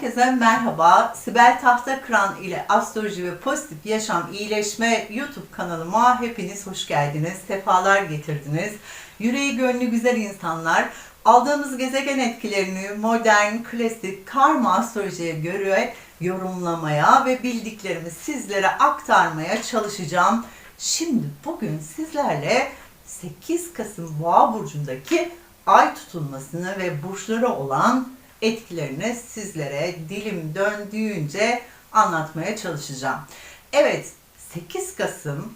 Herkese merhaba. Sibel Tahtakıran ile Astroloji ve Pozitif Yaşam İyileşme YouTube kanalıma hepiniz hoş geldiniz. Sefalar getirdiniz. Yüreği gönlü güzel insanlar. Aldığımız gezegen etkilerini modern, klasik, karma astrolojiye göre yorumlamaya ve bildiklerimi sizlere aktarmaya çalışacağım. Şimdi bugün sizlerle 8 Kasım Boğa burcundaki ay tutulmasını ve burçları olan etkilerini sizlere dilim döndüğünce anlatmaya çalışacağım. Evet, 8 Kasım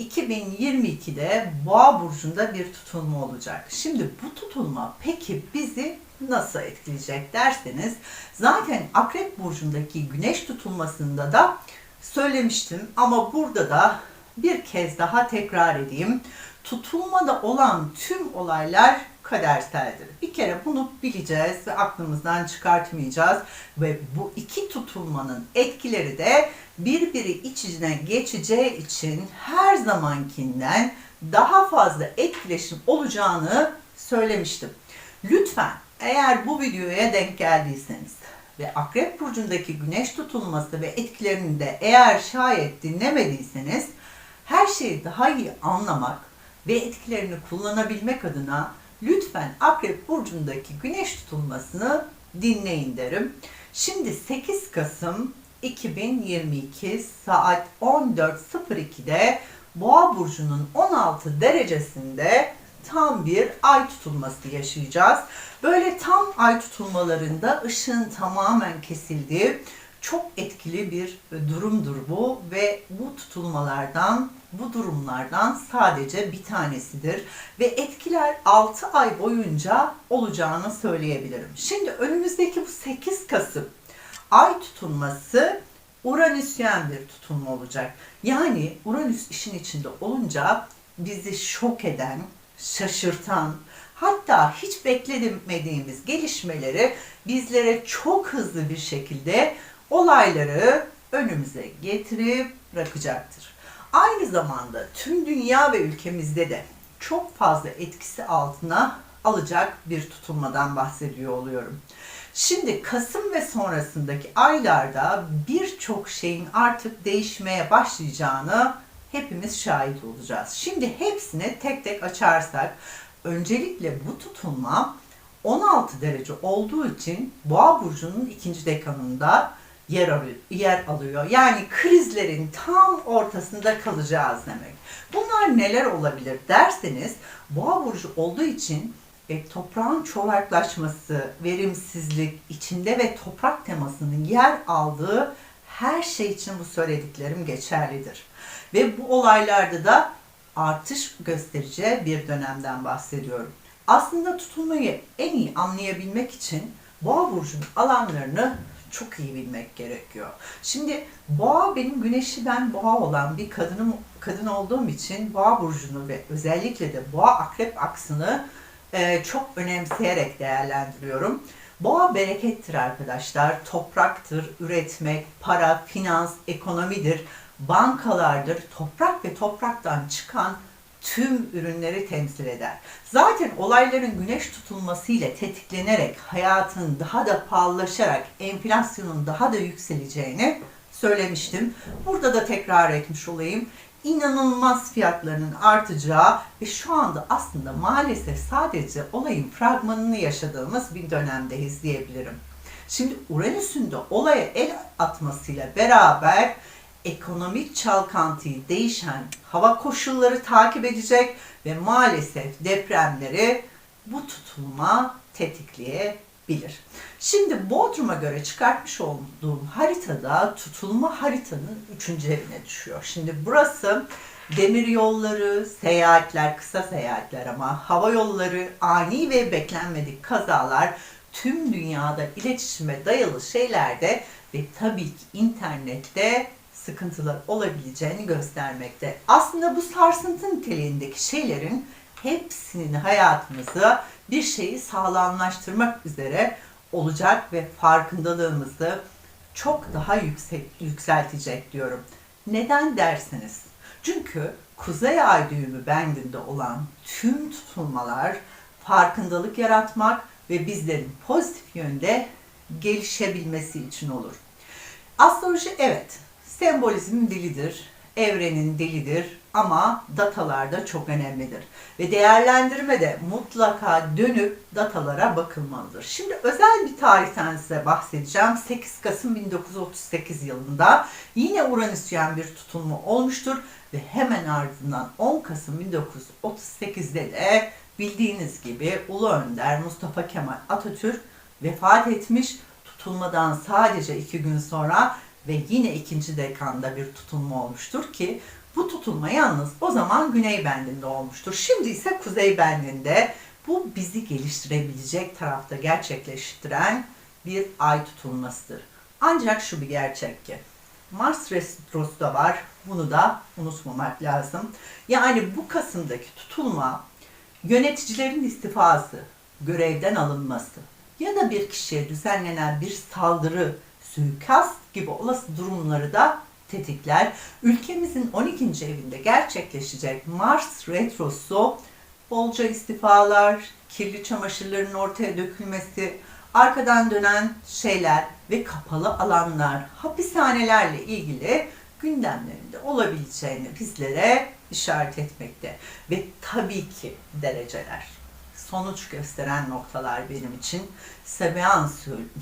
2022'de Boğa burcunda bir tutulma olacak. Şimdi bu tutulma peki bizi nasıl etkileyecek derseniz zaten Akrep burcundaki güneş tutulmasında da söylemiştim ama burada da bir kez daha tekrar edeyim. Tutulmada olan tüm olaylar kaderseldir. Bir kere bunu bileceğiz ve aklımızdan çıkartmayacağız ve bu iki tutulmanın etkileri de birbiri iç içine geçeceği için her zamankinden daha fazla etkileşim olacağını söylemiştim. Lütfen eğer bu videoya denk geldiyseniz ve Akrep Burcu'ndaki güneş tutulması ve etkilerini de eğer şayet dinlemediyseniz her şeyi daha iyi anlamak ve etkilerini kullanabilmek adına lütfen Akrep Burcu'ndaki güneş tutulmasını dinleyin derim. Şimdi 8 Kasım 2022 saat 14.02'de Boğa Burcu'nun 16 derecesinde tam bir ay tutulması yaşayacağız. Böyle tam ay tutulmalarında ışığın tamamen kesildiği çok etkili bir durumdur bu ve bu tutulmalardan, bu durumlardan sadece bir tanesidir ve etkiler 6 ay boyunca olacağını söyleyebilirim. Şimdi önümüzdeki bu 8 Kasım ay tutulması Uranüsyen bir tutulma olacak. Yani Uranüs işin içinde olunca bizi şok eden, şaşırtan, hatta hiç beklemediğimiz gelişmeleri bizlere çok hızlı bir şekilde olayları önümüze getirip bırakacaktır. Aynı zamanda tüm dünya ve ülkemizde de çok fazla etkisi altına alacak bir tutulmadan bahsediyor oluyorum. Şimdi Kasım ve sonrasındaki aylarda birçok şeyin artık değişmeye başlayacağını hepimiz şahit olacağız. Şimdi hepsini tek tek açarsak öncelikle bu tutulma 16 derece olduğu için Boğa burcunun ikinci dekanında yer alıyor, yer alıyor. Yani krizlerin tam ortasında kalacağız demek. Bunlar neler olabilir derseniz Boğa burcu olduğu için e, toprağın çoraklaşması, verimsizlik, içinde ve toprak temasının yer aldığı her şey için bu söylediklerim geçerlidir. Ve bu olaylarda da artış göstereceği bir dönemden bahsediyorum. Aslında tutulmayı en iyi anlayabilmek için Boğa burcunun alanlarını çok iyi bilmek gerekiyor. Şimdi boğa benim güneşi ben boğa olan bir kadınım kadın olduğum için boğa burcunu ve özellikle de boğa akrep aksını e, çok önemseyerek değerlendiriyorum. Boğa berekettir arkadaşlar. Topraktır, üretmek, para, finans, ekonomidir, bankalardır. Toprak ve topraktan çıkan tüm ürünleri temsil eder. Zaten olayların güneş tutulmasıyla tetiklenerek hayatın daha da pahalılaşarak enflasyonun daha da yükseleceğini söylemiştim. Burada da tekrar etmiş olayım. İnanılmaz fiyatlarının artacağı ve şu anda aslında maalesef sadece olayın fragmanını yaşadığımız bir dönemdeyiz diyebilirim. Şimdi Uranüs'ün de olaya el atmasıyla beraber ekonomik çalkantıyı değişen hava koşulları takip edecek ve maalesef depremleri bu tutulma tetikleyebilir. Şimdi Bodrum'a göre çıkartmış olduğum haritada tutulma haritanın 3. evine düşüyor. Şimdi burası demir yolları, seyahatler, kısa seyahatler ama hava yolları, ani ve beklenmedik kazalar, tüm dünyada iletişime dayalı şeylerde ve tabii ki internette sıkıntılar olabileceğini göstermekte. Aslında bu sarsıntı niteliğindeki şeylerin hepsinin hayatımızı bir şeyi sağlamlaştırmak üzere olacak ve farkındalığımızı çok daha yüksek, yükseltecek diyorum. Neden dersiniz? Çünkü Kuzey Ay düğümü bendinde olan tüm tutulmalar farkındalık yaratmak ve bizlerin pozitif yönde gelişebilmesi için olur. Astroloji evet, sembolizmin dilidir, evrenin dilidir ama datalar da çok önemlidir. Ve değerlendirmede mutlaka dönüp datalara bakılmalıdır. Şimdi özel bir tarihten size bahsedeceğim. 8 Kasım 1938 yılında yine Uranüsyen bir tutulma olmuştur ve hemen ardından 10 Kasım 1938'de de bildiğiniz gibi Ulu Önder Mustafa Kemal Atatürk vefat etmiş. Tutulmadan sadece iki gün sonra ve yine ikinci dekanda bir tutulma olmuştur ki bu tutulma yalnız o zaman güney bendinde olmuştur. Şimdi ise kuzey bendinde bu bizi geliştirebilecek tarafta gerçekleştiren bir ay tutulmasıdır. Ancak şu bir gerçek ki Mars retrosu da var. Bunu da unutmamak lazım. Yani bu Kasım'daki tutulma yöneticilerin istifası, görevden alınması ya da bir kişiye düzenlenen bir saldırı, suikast gibi olası durumları da tetikler. Ülkemizin 12. evinde gerçekleşecek Mars retrosu bolca istifalar, kirli çamaşırların ortaya dökülmesi, arkadan dönen şeyler ve kapalı alanlar, hapishanelerle ilgili gündemlerinde olabileceğini bizlere işaret etmekte. Ve tabii ki dereceler. Sonuç gösteren noktalar benim için. Sebean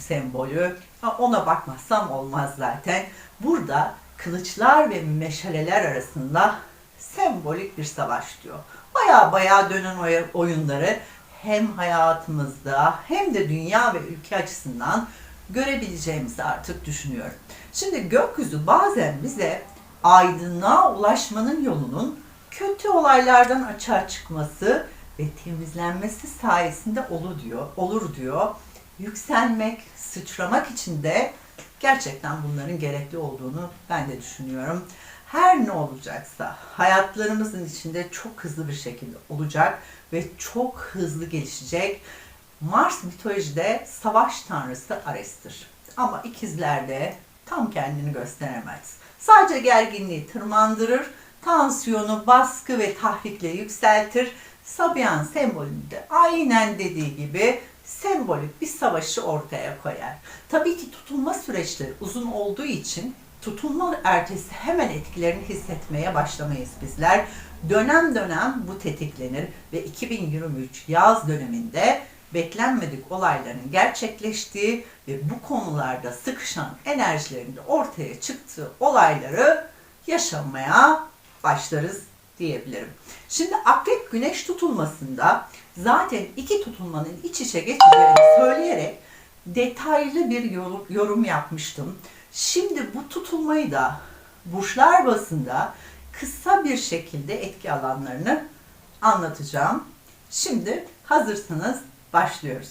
sembolü. Ona bakmazsam olmaz zaten. Burada kılıçlar ve meşaleler arasında sembolik bir savaş diyor. Baya baya dönen oy- oyunları hem hayatımızda hem de dünya ve ülke açısından görebileceğimizi artık düşünüyorum. Şimdi gökyüzü bazen bize aydınlığa ulaşmanın yolunun kötü olaylardan açığa çıkması ve temizlenmesi sayesinde olur diyor, olur diyor. Yükselmek, sıçramak için de gerçekten bunların gerekli olduğunu ben de düşünüyorum. Her ne olacaksa hayatlarımızın içinde çok hızlı bir şekilde olacak ve çok hızlı gelişecek. Mars mitolojide savaş tanrısı Ares'tir. Ama ikizlerde tam kendini gösteremez. Sadece gerginliği tırmandırır, tansiyonu baskı ve tahrikle yükseltir. Sabian sembolünde aynen dediği gibi sembolik bir savaşı ortaya koyar. Tabii ki tutulma süreçleri uzun olduğu için tutulma ertesi hemen etkilerini hissetmeye başlamayız bizler. Dönem dönem bu tetiklenir ve 2023 yaz döneminde beklenmedik olayların gerçekleştiği ve bu konularda sıkışan enerjilerin de ortaya çıktığı olayları yaşamaya başlarız diyebilirim. Şimdi akrep güneş tutulmasında zaten iki tutulmanın iç içe geçeceğini söyleyerek detaylı bir yorum, yapmıştım. Şimdi bu tutulmayı da burçlar basında kısa bir şekilde etki alanlarını anlatacağım. Şimdi hazırsanız başlıyoruz.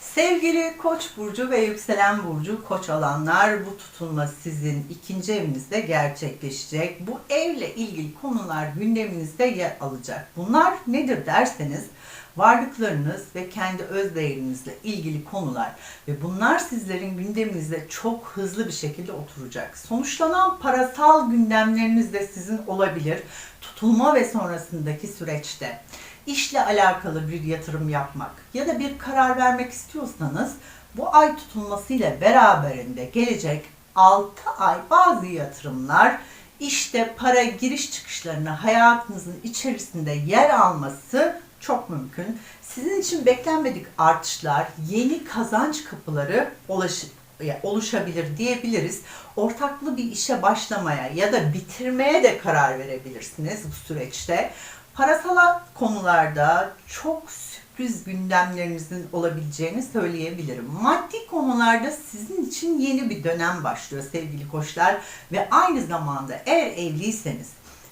Sevgili Koç burcu ve yükselen burcu Koç alanlar bu tutulma sizin ikinci evinizde gerçekleşecek. Bu evle ilgili konular gündeminizde yer alacak. Bunlar nedir derseniz varlıklarınız ve kendi öz değerinizle ilgili konular ve bunlar sizlerin gündeminizde çok hızlı bir şekilde oturacak. Sonuçlanan parasal gündemleriniz de sizin olabilir. Tutulma ve sonrasındaki süreçte işle alakalı bir yatırım yapmak ya da bir karar vermek istiyorsanız bu ay tutulmasıyla beraberinde gelecek 6 ay bazı yatırımlar işte para giriş çıkışlarına hayatınızın içerisinde yer alması çok mümkün. Sizin için beklenmedik artışlar, yeni kazanç kapıları ulaş, oluşabilir diyebiliriz. Ortaklı bir işe başlamaya ya da bitirmeye de karar verebilirsiniz bu süreçte. Parasal konularda çok sürpriz gündemlerinizin olabileceğini söyleyebilirim. Maddi konularda sizin için yeni bir dönem başlıyor sevgili koçlar ve aynı zamanda eğer evliyseniz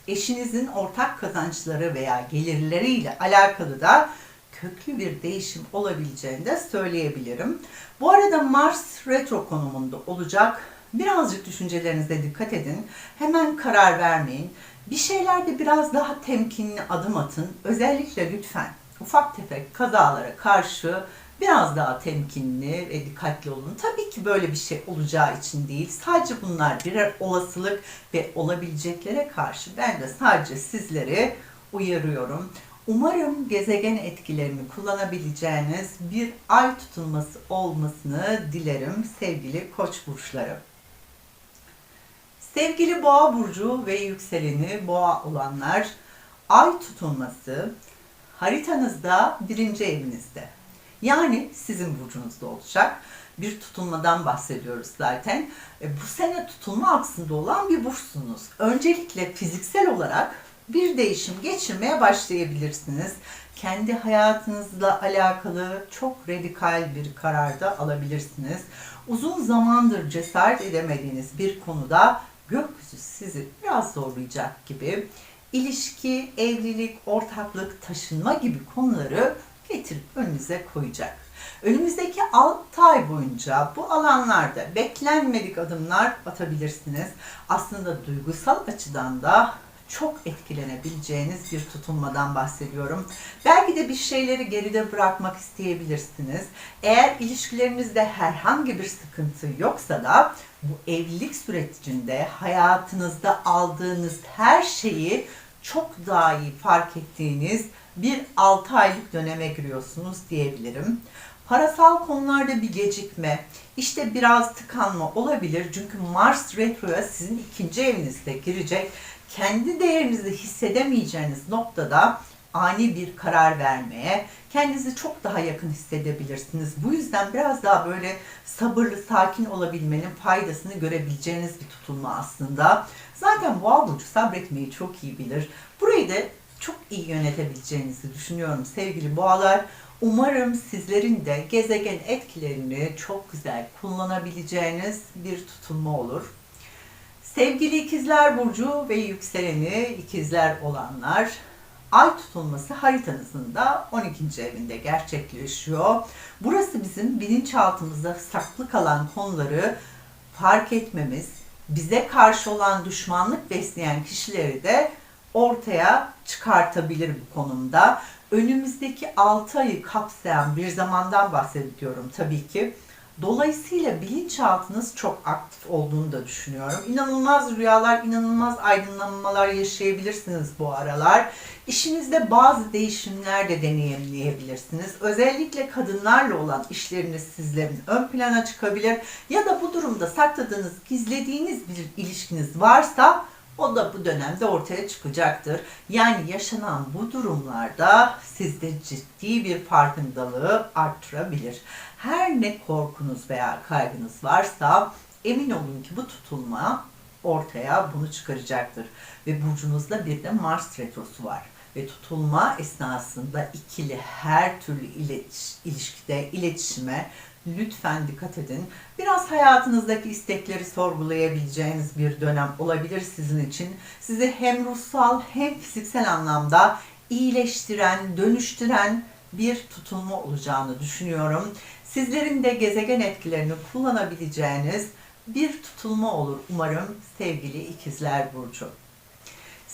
eşinizin ortak kazançları veya gelirleriyle alakalı da köklü bir değişim olabileceğini de söyleyebilirim. Bu arada Mars retro konumunda olacak. Birazcık düşüncelerinize dikkat edin. Hemen karar vermeyin. Bir şeylerde biraz daha temkinli adım atın. Özellikle lütfen ufak tefek kazalara karşı biraz daha temkinli ve dikkatli olun. Tabii ki böyle bir şey olacağı için değil. Sadece bunlar birer olasılık ve olabileceklere karşı ben de sadece sizleri uyarıyorum. Umarım gezegen etkilerini kullanabileceğiniz bir ay tutulması olmasını dilerim sevgili koç burçları. Sevgili boğa burcu ve yükseleni boğa olanlar, ay tutulması haritanızda birinci evinizde. Yani sizin burcunuzda olacak. Bir tutulmadan bahsediyoruz zaten. E, bu sene tutulma aksında olan bir burçsunuz. Öncelikle fiziksel olarak bir değişim geçirmeye başlayabilirsiniz. Kendi hayatınızla alakalı çok radikal bir karar da alabilirsiniz. Uzun zamandır cesaret edemediğiniz bir konuda gökyüzü sizi biraz zorlayacak gibi ilişki, evlilik, ortaklık, taşınma gibi konuları getirip önünüze koyacak. Önümüzdeki 6 ay boyunca bu alanlarda beklenmedik adımlar atabilirsiniz. Aslında duygusal açıdan da çok etkilenebileceğiniz bir tutunmadan bahsediyorum. Belki de bir şeyleri geride bırakmak isteyebilirsiniz. Eğer ilişkilerinizde herhangi bir sıkıntı yoksa da bu evlilik sürecinde hayatınızda aldığınız her şeyi çok daha iyi fark ettiğiniz bir 6 aylık döneme giriyorsunuz diyebilirim. Parasal konularda bir gecikme, işte biraz tıkanma olabilir. Çünkü Mars retroya sizin ikinci evinizde girecek. Kendi değerinizi hissedemeyeceğiniz noktada ani bir karar vermeye, kendinizi çok daha yakın hissedebilirsiniz. Bu yüzden biraz daha böyle sabırlı, sakin olabilmenin faydasını görebileceğiniz bir tutulma aslında. Zaten Boğa burcu sabretmeyi çok iyi bilir. Burayı da çok iyi yönetebileceğinizi düşünüyorum sevgili boğalar. Umarım sizlerin de gezegen etkilerini çok güzel kullanabileceğiniz bir tutulma olur. Sevgili ikizler burcu ve yükseleni ikizler olanlar, ay tutulması haritanızın da 12. evinde gerçekleşiyor. Burası bizim bilinçaltımızda saklı kalan konuları fark etmemiz, bize karşı olan düşmanlık besleyen kişileri de ortaya çıkartabilir bu konumda. Önümüzdeki 6 ayı kapsayan bir zamandan bahsediyorum tabii ki. Dolayısıyla bilinçaltınız çok aktif olduğunu da düşünüyorum. İnanılmaz rüyalar, inanılmaz aydınlanmalar yaşayabilirsiniz bu aralar. İşinizde bazı değişimler de deneyimleyebilirsiniz. Özellikle kadınlarla olan işleriniz sizlerin ön plana çıkabilir. Ya da bu durumda sakladığınız, gizlediğiniz bir ilişkiniz varsa o da bu dönemde ortaya çıkacaktır. Yani yaşanan bu durumlarda sizde ciddi bir farkındalığı arttırabilir. Her ne korkunuz veya kaygınız varsa emin olun ki bu tutulma ortaya bunu çıkaracaktır. Ve burcunuzda bir de Mars retrosu var. Ve tutulma esnasında ikili her türlü ilişkide, iletişime lütfen dikkat edin. Biraz hayatınızdaki istekleri sorgulayabileceğiniz bir dönem olabilir sizin için. Sizi hem ruhsal hem fiziksel anlamda iyileştiren, dönüştüren bir tutulma olacağını düşünüyorum. Sizlerin de gezegen etkilerini kullanabileceğiniz bir tutulma olur umarım sevgili ikizler burcu.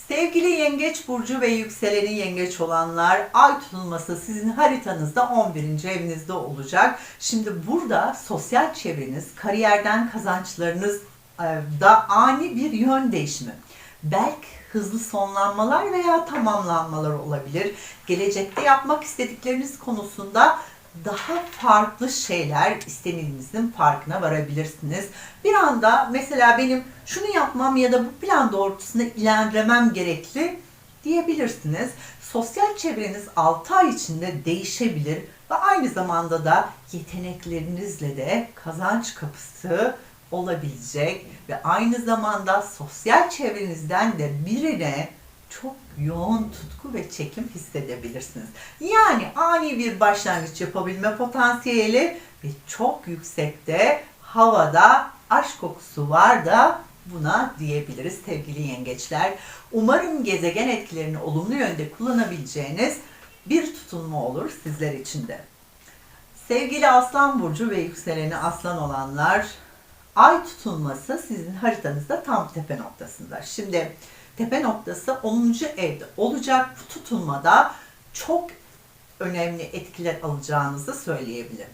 Sevgili yengeç burcu ve yükseleni yengeç olanlar ay tutulması sizin haritanızda 11. evinizde olacak. Şimdi burada sosyal çevreniz, kariyerden kazançlarınız e, da ani bir yön değişimi. Belki hızlı sonlanmalar veya tamamlanmalar olabilir. Gelecekte yapmak istedikleriniz konusunda daha farklı şeyler istediğinizin farkına varabilirsiniz. Bir anda mesela benim şunu yapmam ya da bu plan doğrultusunda ilerlemem gerekli diyebilirsiniz. Sosyal çevreniz 6 ay içinde değişebilir ve aynı zamanda da yeteneklerinizle de kazanç kapısı olabilecek ve aynı zamanda sosyal çevrenizden de birine çok yoğun tutku ve çekim hissedebilirsiniz. Yani ani bir başlangıç yapabilme potansiyeli ve çok yüksekte havada aşk kokusu var da buna diyebiliriz sevgili yengeçler. Umarım gezegen etkilerini olumlu yönde kullanabileceğiniz bir tutulma olur sizler için de. Sevgili Aslan Burcu ve yükseleni Aslan olanlar, ay tutulması sizin haritanızda tam tepe noktasında. Şimdi tepe noktası 10. evde olacak. Bu tutulmada çok önemli etkiler alacağınızı söyleyebilirim.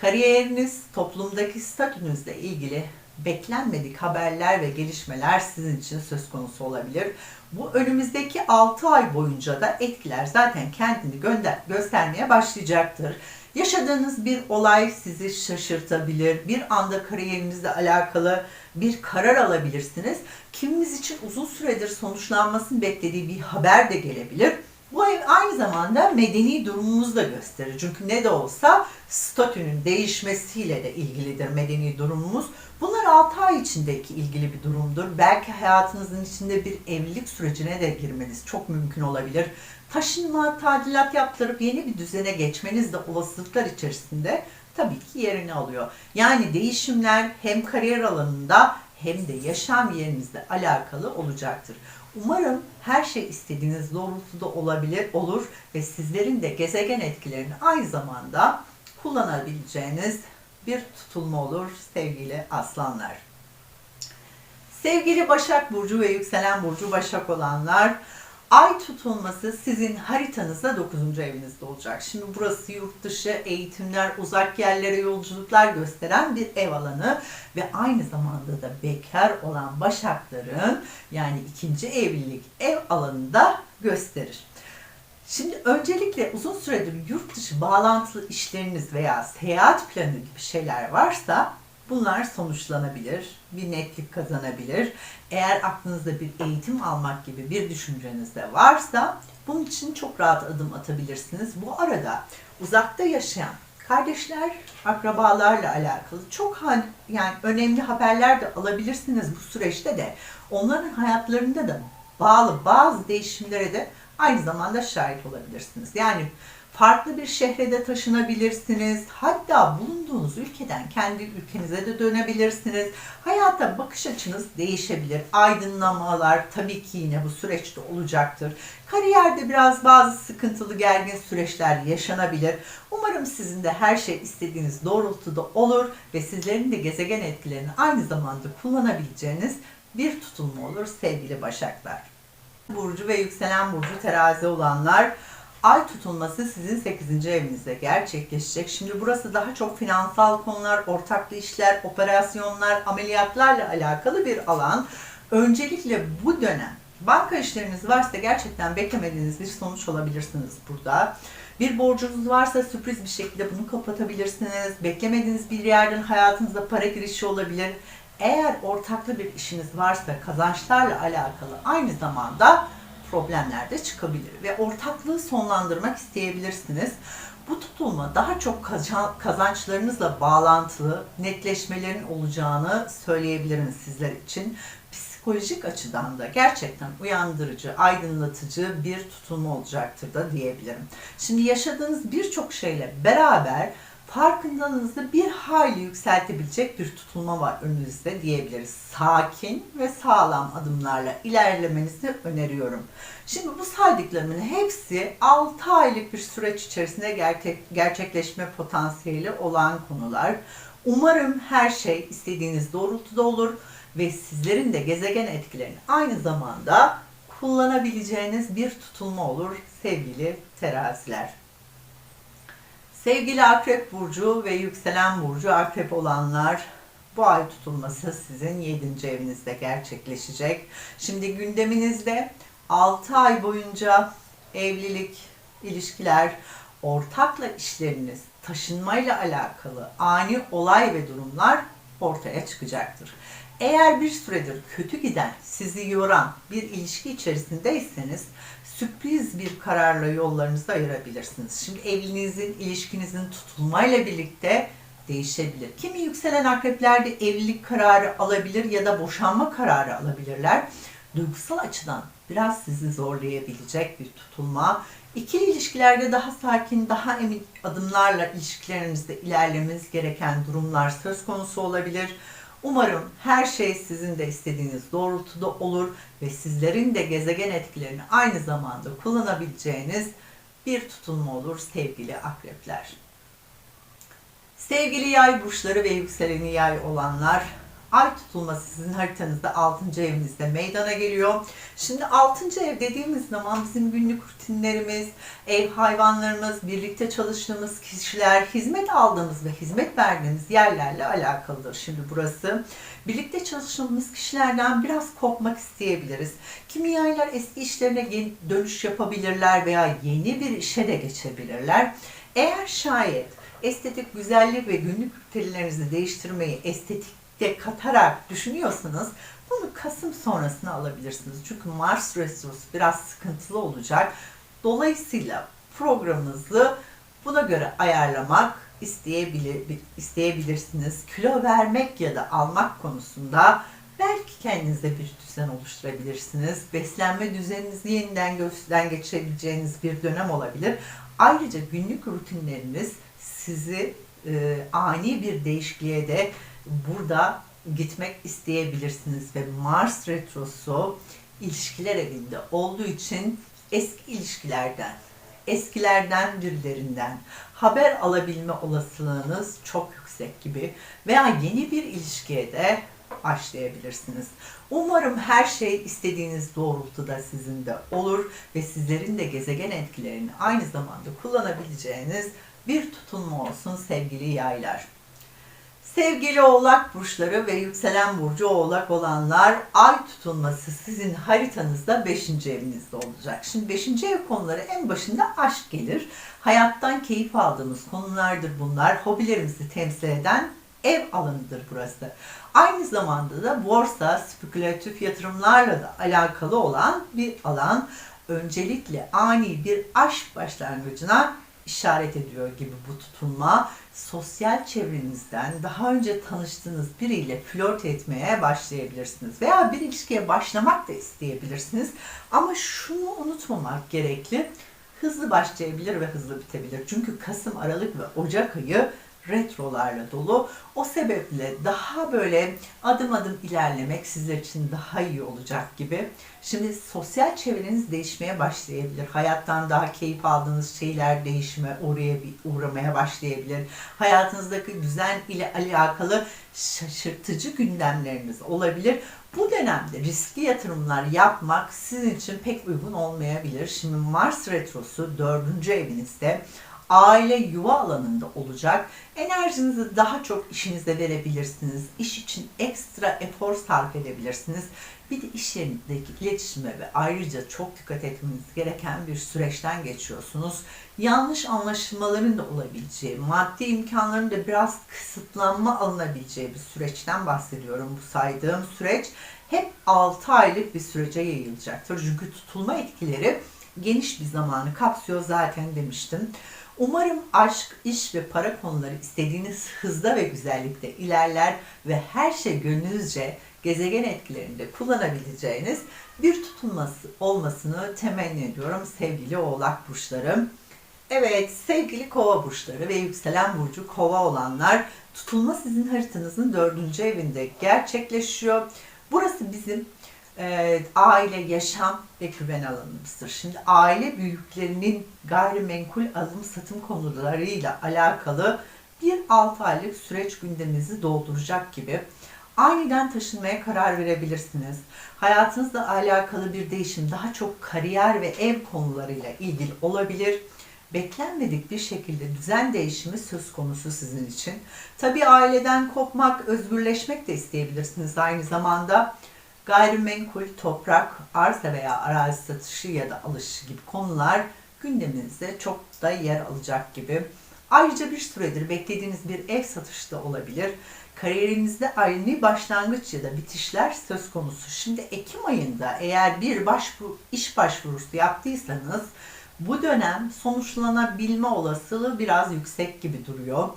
Kariyeriniz, toplumdaki statünüzle ilgili beklenmedik haberler ve gelişmeler sizin için söz konusu olabilir. Bu önümüzdeki 6 ay boyunca da etkiler zaten kendini gönder göstermeye başlayacaktır. Yaşadığınız bir olay sizi şaşırtabilir. Bir anda kariyerinizle alakalı bir karar alabilirsiniz. Kimimiz için uzun süredir sonuçlanmasını beklediği bir haber de gelebilir. Bu aynı zamanda medeni durumumuzu da gösterir. Çünkü ne de olsa statünün değişmesiyle de ilgilidir medeni durumumuz. Bunlar 6 ay içindeki ilgili bir durumdur. Belki hayatınızın içinde bir evlilik sürecine de girmeniz çok mümkün olabilir. Taşınma, tadilat yaptırıp yeni bir düzene geçmeniz de olasılıklar içerisinde tabii ki yerini alıyor. Yani değişimler hem kariyer alanında hem de yaşam yerinizle alakalı olacaktır. Umarım her şey istediğiniz doğrultuda olabilir, olur ve sizlerin de gezegen etkilerini aynı zamanda kullanabileceğiniz bir tutulma olur sevgili aslanlar. Sevgili Başak Burcu ve Yükselen Burcu Başak olanlar, Ay tutulması sizin haritanızda 9. evinizde olacak. Şimdi burası yurt dışı eğitimler, uzak yerlere yolculuklar gösteren bir ev alanı ve aynı zamanda da bekar olan başakların yani ikinci evlilik ev alanında gösterir. Şimdi öncelikle uzun süredir yurt dışı bağlantılı işleriniz veya seyahat planı gibi şeyler varsa bunlar sonuçlanabilir, bir netlik kazanabilir. Eğer aklınızda bir eğitim almak gibi bir düşünceniz de varsa bunun için çok rahat adım atabilirsiniz. Bu arada uzakta yaşayan kardeşler, akrabalarla alakalı çok yani önemli haberler de alabilirsiniz bu süreçte de. Onların hayatlarında da bağlı bazı değişimlere de aynı zamanda şahit olabilirsiniz. Yani farklı bir şehre de taşınabilirsiniz. Hatta bulunduğunuz ülkeden kendi ülkenize de dönebilirsiniz. Hayata bakış açınız değişebilir. Aydınlamalar tabii ki yine bu süreçte olacaktır. Kariyerde biraz bazı sıkıntılı gergin süreçler yaşanabilir. Umarım sizin de her şey istediğiniz doğrultuda olur ve sizlerin de gezegen etkilerini aynı zamanda kullanabileceğiniz bir tutulma olur sevgili Başaklar. Burcu ve yükselen burcu terazi olanlar Ay tutulması sizin 8. evinizde gerçekleşecek. Şimdi burası daha çok finansal konular, ortaklı işler, operasyonlar, ameliyatlarla alakalı bir alan. Öncelikle bu dönem banka işleriniz varsa gerçekten beklemediğiniz bir sonuç alabilirsiniz burada. Bir borcunuz varsa sürpriz bir şekilde bunu kapatabilirsiniz. Beklemediğiniz bir yerden hayatınıza para girişi olabilir. Eğer ortaklı bir işiniz varsa kazançlarla alakalı aynı zamanda problemler de çıkabilir ve ortaklığı sonlandırmak isteyebilirsiniz. Bu tutulma daha çok kazan- kazançlarınızla bağlantılı netleşmelerin olacağını söyleyebilirim sizler için. Psikolojik açıdan da gerçekten uyandırıcı, aydınlatıcı bir tutulma olacaktır da diyebilirim. Şimdi yaşadığınız birçok şeyle beraber farkındalığınızı bir hayli yükseltebilecek bir tutulma var önünüzde diyebiliriz. Sakin ve sağlam adımlarla ilerlemenizi öneriyorum. Şimdi bu saydıklarımın hepsi 6 aylık bir süreç içerisinde gerçek, gerçekleşme potansiyeli olan konular. Umarım her şey istediğiniz doğrultuda olur ve sizlerin de gezegen etkilerini aynı zamanda kullanabileceğiniz bir tutulma olur sevgili teraziler. Sevgili Akrep Burcu ve Yükselen Burcu Akrep olanlar bu ay tutulması sizin 7. evinizde gerçekleşecek. Şimdi gündeminizde 6 ay boyunca evlilik, ilişkiler, ortakla işleriniz, taşınmayla alakalı ani olay ve durumlar ortaya çıkacaktır. Eğer bir süredir kötü giden, sizi yoran bir ilişki içerisindeyseniz sürpriz bir kararla yollarınızı ayırabilirsiniz. Şimdi evliliğinizin, ilişkinizin tutulmayla birlikte değişebilir. Kimi yükselen akreplerde evlilik kararı alabilir ya da boşanma kararı alabilirler. Duygusal açıdan biraz sizi zorlayabilecek bir tutulma. İkili ilişkilerde daha sakin, daha emin adımlarla ilişkilerinizde ilerlemeniz gereken durumlar söz konusu olabilir. Umarım her şey sizin de istediğiniz doğrultuda olur ve sizlerin de gezegen etkilerini aynı zamanda kullanabileceğiniz bir tutulma olur sevgili akrepler. Sevgili yay burçları ve yükseleni yay olanlar, ay tutulması sizin haritanızda 6. evinizde meydana geliyor. Şimdi 6. ev dediğimiz zaman bizim günlük rutinlerimiz, ev hayvanlarımız, birlikte çalıştığımız kişiler, hizmet aldığımız ve hizmet verdiğimiz yerlerle alakalıdır. Şimdi burası birlikte çalıştığımız kişilerden biraz kopmak isteyebiliriz. Kimi yaylar eski işlerine dönüş yapabilirler veya yeni bir işe de geçebilirler. Eğer şayet estetik güzellik ve günlük rutinlerinizi değiştirmeyi estetikte katarak düşünüyorsanız bunu Kasım sonrasına alabilirsiniz. Çünkü Mars Retrosu biraz sıkıntılı olacak. Dolayısıyla programınızı buna göre ayarlamak isteyebilir, isteyebilirsiniz. Kilo vermek ya da almak konusunda belki kendinize bir düzen oluşturabilirsiniz. Beslenme düzeninizi yeniden gözden geçirebileceğiniz bir dönem olabilir. Ayrıca günlük rutinleriniz sizi e, ani bir değişikliğe de burada gitmek isteyebilirsiniz ve Mars retrosu ilişkiler evinde olduğu için eski ilişkilerden, eskilerden birilerinden haber alabilme olasılığınız çok yüksek gibi veya yeni bir ilişkiye de başlayabilirsiniz. Umarım her şey istediğiniz doğrultuda sizin de olur ve sizlerin de gezegen etkilerini aynı zamanda kullanabileceğiniz bir tutulma olsun sevgili yaylar. Sevgili oğlak burçları ve yükselen burcu oğlak olanlar ay tutulması sizin haritanızda 5. evinizde olacak. Şimdi 5. ev konuları en başında aşk gelir. Hayattan keyif aldığımız konulardır bunlar. Hobilerimizi temsil eden ev alanıdır burası. Aynı zamanda da borsa, spekülatif yatırımlarla da alakalı olan bir alan. Öncelikle ani bir aşk başlangıcına işaret ediyor gibi bu tutulma sosyal çevrenizden daha önce tanıştığınız biriyle flört etmeye başlayabilirsiniz veya bir ilişkiye başlamak da isteyebilirsiniz. Ama şunu unutmamak gerekli. Hızlı başlayabilir ve hızlı bitebilir. Çünkü Kasım, Aralık ve Ocak ayı retrolarla dolu. O sebeple daha böyle adım adım ilerlemek sizler için daha iyi olacak gibi. Şimdi sosyal çevreniz değişmeye başlayabilir. Hayattan daha keyif aldığınız şeyler değişime oraya uğramaya başlayabilir. Hayatınızdaki düzen ile alakalı şaşırtıcı gündemleriniz olabilir. Bu dönemde riskli yatırımlar yapmak sizin için pek uygun olmayabilir. Şimdi Mars Retrosu dördüncü evinizde aile yuva alanında olacak. Enerjinizi daha çok işinize verebilirsiniz. İş için ekstra efor sarf edebilirsiniz. Bir de iş yerindeki iletişime ve ayrıca çok dikkat etmeniz gereken bir süreçten geçiyorsunuz. Yanlış anlaşılmaların da olabileceği, maddi imkanların da biraz kısıtlanma alınabileceği bir süreçten bahsediyorum. Bu saydığım süreç hep 6 aylık bir sürece yayılacaktır. Çünkü tutulma etkileri geniş bir zamanı kapsıyor zaten demiştim. Umarım aşk, iş ve para konuları istediğiniz hızda ve güzellikte ilerler ve her şey gönlünüzce gezegen etkilerinde kullanabileceğiniz bir tutulması olmasını temenni ediyorum sevgili oğlak burçlarım. Evet sevgili kova burçları ve yükselen burcu kova olanlar tutulma sizin haritanızın dördüncü evinde gerçekleşiyor. Burası bizim e, aile, yaşam ve güven alanımızdır. Şimdi aile büyüklerinin gayrimenkul alım satım konularıyla alakalı bir 6 aylık süreç gündeminizi dolduracak gibi aniden taşınmaya karar verebilirsiniz. Hayatınızla alakalı bir değişim daha çok kariyer ve ev konularıyla ilgili olabilir. Beklenmedik bir şekilde düzen değişimi söz konusu sizin için. Tabii aileden kopmak, özgürleşmek de isteyebilirsiniz aynı zamanda gayrimenkul, toprak, arsa veya arazi satışı ya da alışı gibi konular gündeminizde çok da yer alacak gibi. Ayrıca bir süredir beklediğiniz bir ev satışı da olabilir. Kariyerinizde aynı başlangıç ya da bitişler söz konusu. Şimdi Ekim ayında eğer bir başvuru, iş başvurusu yaptıysanız bu dönem sonuçlanabilme olasılığı biraz yüksek gibi duruyor.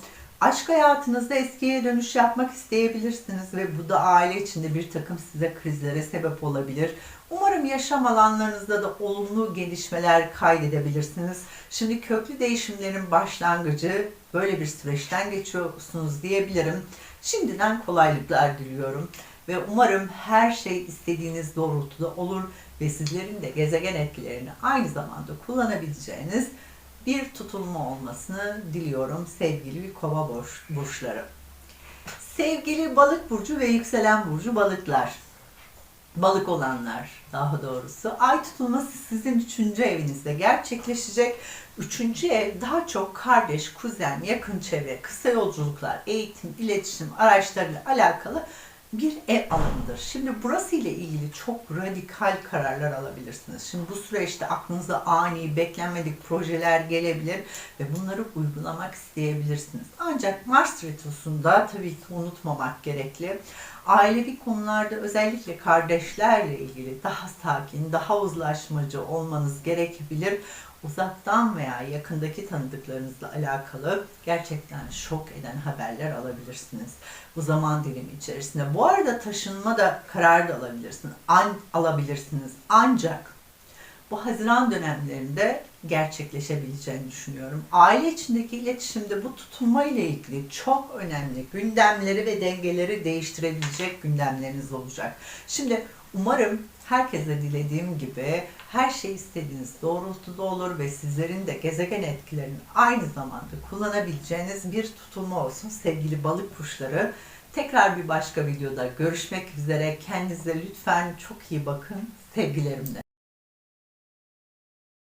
Aşk hayatınızda eskiye dönüş yapmak isteyebilirsiniz ve bu da aile içinde bir takım size krizlere sebep olabilir. Umarım yaşam alanlarınızda da olumlu gelişmeler kaydedebilirsiniz. Şimdi köklü değişimlerin başlangıcı böyle bir süreçten geçiyorsunuz diyebilirim. Şimdiden kolaylıklar diliyorum ve umarım her şey istediğiniz doğrultuda olur ve sizlerin de gezegen etkilerini aynı zamanda kullanabileceğiniz bir tutulma olmasını diliyorum sevgili kova burçları. Sevgili balık burcu ve yükselen burcu balıklar. Balık olanlar daha doğrusu. Ay tutulması sizin üçüncü evinizde gerçekleşecek. Üçüncü ev daha çok kardeş, kuzen, yakın çevre, kısa yolculuklar, eğitim, iletişim araçlarıyla alakalı bir ev alanıdır. Şimdi burası ile ilgili çok radikal kararlar alabilirsiniz. Şimdi bu süreçte aklınıza ani, beklenmedik projeler gelebilir ve bunları uygulamak isteyebilirsiniz. Ancak Mars retrosunda tabii ki unutmamak gerekli. Ailevi konularda özellikle kardeşlerle ilgili daha sakin, daha uzlaşmacı olmanız gerekebilir. Uzaktan veya yakındaki tanıdıklarınızla alakalı gerçekten şok eden haberler alabilirsiniz bu zaman dilimi içerisinde. Bu arada taşınma da karar da alabilirsiniz. An, alabilirsiniz. Ancak bu Haziran dönemlerinde gerçekleşebileceğini düşünüyorum. Aile içindeki iletişimde bu tutulma ile ilgili çok önemli gündemleri ve dengeleri değiştirebilecek gündemleriniz olacak. Şimdi umarım herkese dilediğim gibi her şey istediğiniz doğrultuda olur ve sizlerin de gezegen etkilerini aynı zamanda kullanabileceğiniz bir tutulma olsun sevgili balık kuşları. Tekrar bir başka videoda görüşmek üzere. Kendinize lütfen çok iyi bakın. Sevgilerimle.